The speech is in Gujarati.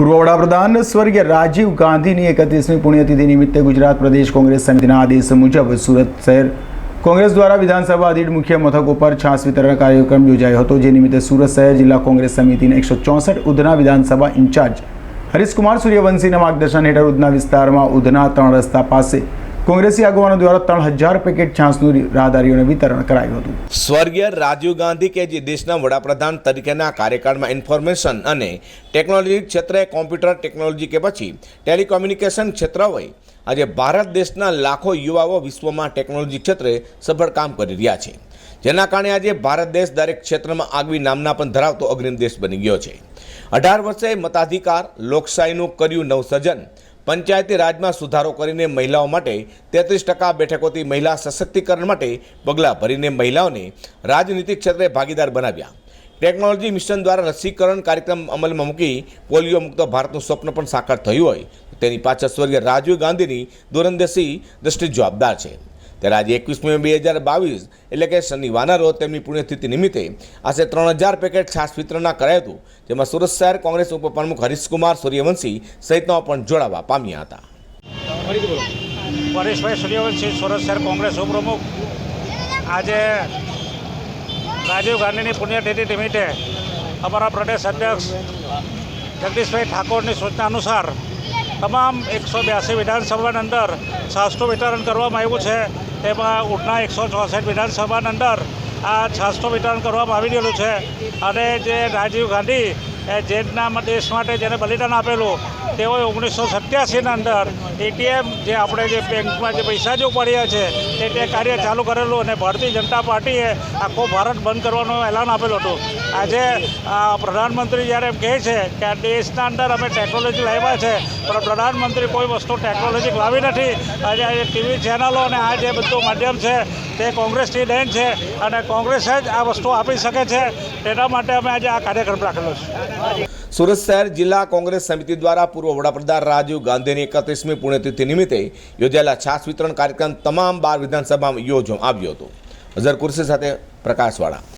પૂર્વ વડાપ્રધાન સ્વર્ગીય રાજીવ ગાંધીની એકત્રીસમી પુણ્યતિથિ નિમિત્તે ગુજરાત પ્રદેશ કોંગ્રેસ સમિતિના આદેશ મુજબ સુરત શહેર કોંગ્રેસ દ્વારા વિધાનસભા અધીન મુખ્ય મથકો પર છાસ વિતરણ કાર્યક્રમ યોજાયો હતો, જે નિમિત્તે સુરત શહેર જિલ્લા કોંગ્રેસ સમિતિના એકસો ચોસઠ ઉધના વિધાનસભા ઇન્ચાર્જ હરીશકુમાર સૂર્યવંશીના માર્ગદર્શન હેઠળ ઉધના વિસ્તારમાં ઉધના ત્રણ રસ્તા પાસે કોંગ્રેસી આગેવાનો દ્વારા ત્રણ હજાર પેકેટ છાસનું રાહદારીઓને વિતરણ કરાયું હતું. સ્વર્ગીય રાજીવ ગાંધી કે જે દેશના વડાપ્રધાન તરીકેના કાર્યકાળમાં ઇન્ફોર્મેશન અને ટેકનોલોજી ક્ષેત્રે કોમ્પ્યુટર ટેકનોલોજી કે પછી ટેલિકોમ્યુનિકેશન ક્ષેત્ર હોય, આજે ભારત દેશના લાખો યુવાઓ વિશ્વમાં ટેકનોલોજી ક્ષેત્રે સફળ કામ કરી રહ્યા છે. જેના કારણે આજે ભારત દેશ દરેક ક્ષેત્રમાં આગવી નામના પણ ધરાવતો અગ્રીમ દેશ બની ગયો છે. અઢાર વર્ષે મતાધિકાર, લોકશાહીનું કર્યું નવસર્જન પંચાયતી રાજમાં સુધારો કરીને મહિલાઓ માટે તેત્રીસ ટકા બેઠકોથી મહિલા સશક્તિકરણ માટે પગલાં ભરીને મહિલાઓને રાજનીતિક ક્ષેત્રે ભાગીદાર બનાવ્યા. ટેકનોલોજી મિશન દ્વારા રસીકરણ કાર્યક્રમ અમલમાં મૂકી પોલિયો મુક્ત ભારતનું સ્વપ્ન પણ સાકાર થયું હોય. તેની પાછળ સ્વર્ગીય રાજીવ ગાંધીની દૂરંદેશી દ્રષ્ટિ જવાબદાર છે. ત્યારે આજે એકવીસમી બે હજાર બાવીસ, એટલે કે શનિવારના રોજ તેમની પુણ્યતિથિ નિમિત્તે આશરે ત્રણ હજાર પેકેટ છાશ વિતરણના કરાયું હતું, જેમાં સુરત શહેર કોંગ્રેસ ઉપપ્રમુખ હરીશકુમાર સૂર્યવંશી સહિતના પણ જોડાવા પામ્યા હતા. પરેશભાઈ સૂર્યવંશી, સુરત શહેર કોંગ્રેસ ઉપપ્રમુખ. આજે રાજીવ ગાંધીની પુણ્યતિથિ નિમિત્તે અમારા પ્રદેશ અધ્યક્ષ જગદીશભાઈ ઠાકોરની સૂચના અનુસાર તમામ એકસો બ્યાસી વિધાનસભાની અંદર છાસનું વિતરણ કરવામાં આવ્યું છે. તેમાં ઉડના એકસો ચોસઠ વિધાનસભાની અંદર આ છાસનું વિતરણ કરવામાં આવી રહેલું છે. અને જે રાજીવ ગાંધી જેના દેશ માટે જેને બલિદાન આપેલું, તેઓએ ઓગણીસો સત્યાસીના અંદર એટીએમ જે આપણે જે બેંકમાં જે પૈસા જો પડ્યા છે, તે તે કાર્ય ચાલુ કરેલું અને ભારતીય જનતા પાર્ટીએ આખો ભારત બંધ કરવાનું એલાન આપેલું હતું. આજે પ્રધાનમંત્રી જ્યારે એમ કહે છે કે આ દેશના અંદર અમે ટેકનોલોજી લાવ્યા છે, પણ પ્રધાનમંત્રી કોઈ વસ્તુ ટેકનોલોજી લાવી નથી. આજે આ ટીવી ચેનલો અને આ જે બધું માધ્યમ છે, તે કોંગ્રેસની દેન છે અને કોંગ્રેસ જ આ વસ્તુ આપી શકે છે. તેના માટે અમે આજે આ કાર્યક્રમ રાખેલો છે. સુરત શહેર જિલ્લા કોંગ્રેસ સમિતિ દ્વારા પૂર્વ વડાપ્રધાન રાજીવ ગાંધીની એકત્રીસમી પુણ્યતિથિ નિમિત્તે યોજાયેલા છાસ વિતરણ કાર્યક્રમ તમામ બાર વિધાનસભામાં યોજવામાં આવ્યો હતો. અઝર કુર્સી સાથે પ્રકાશવાળા.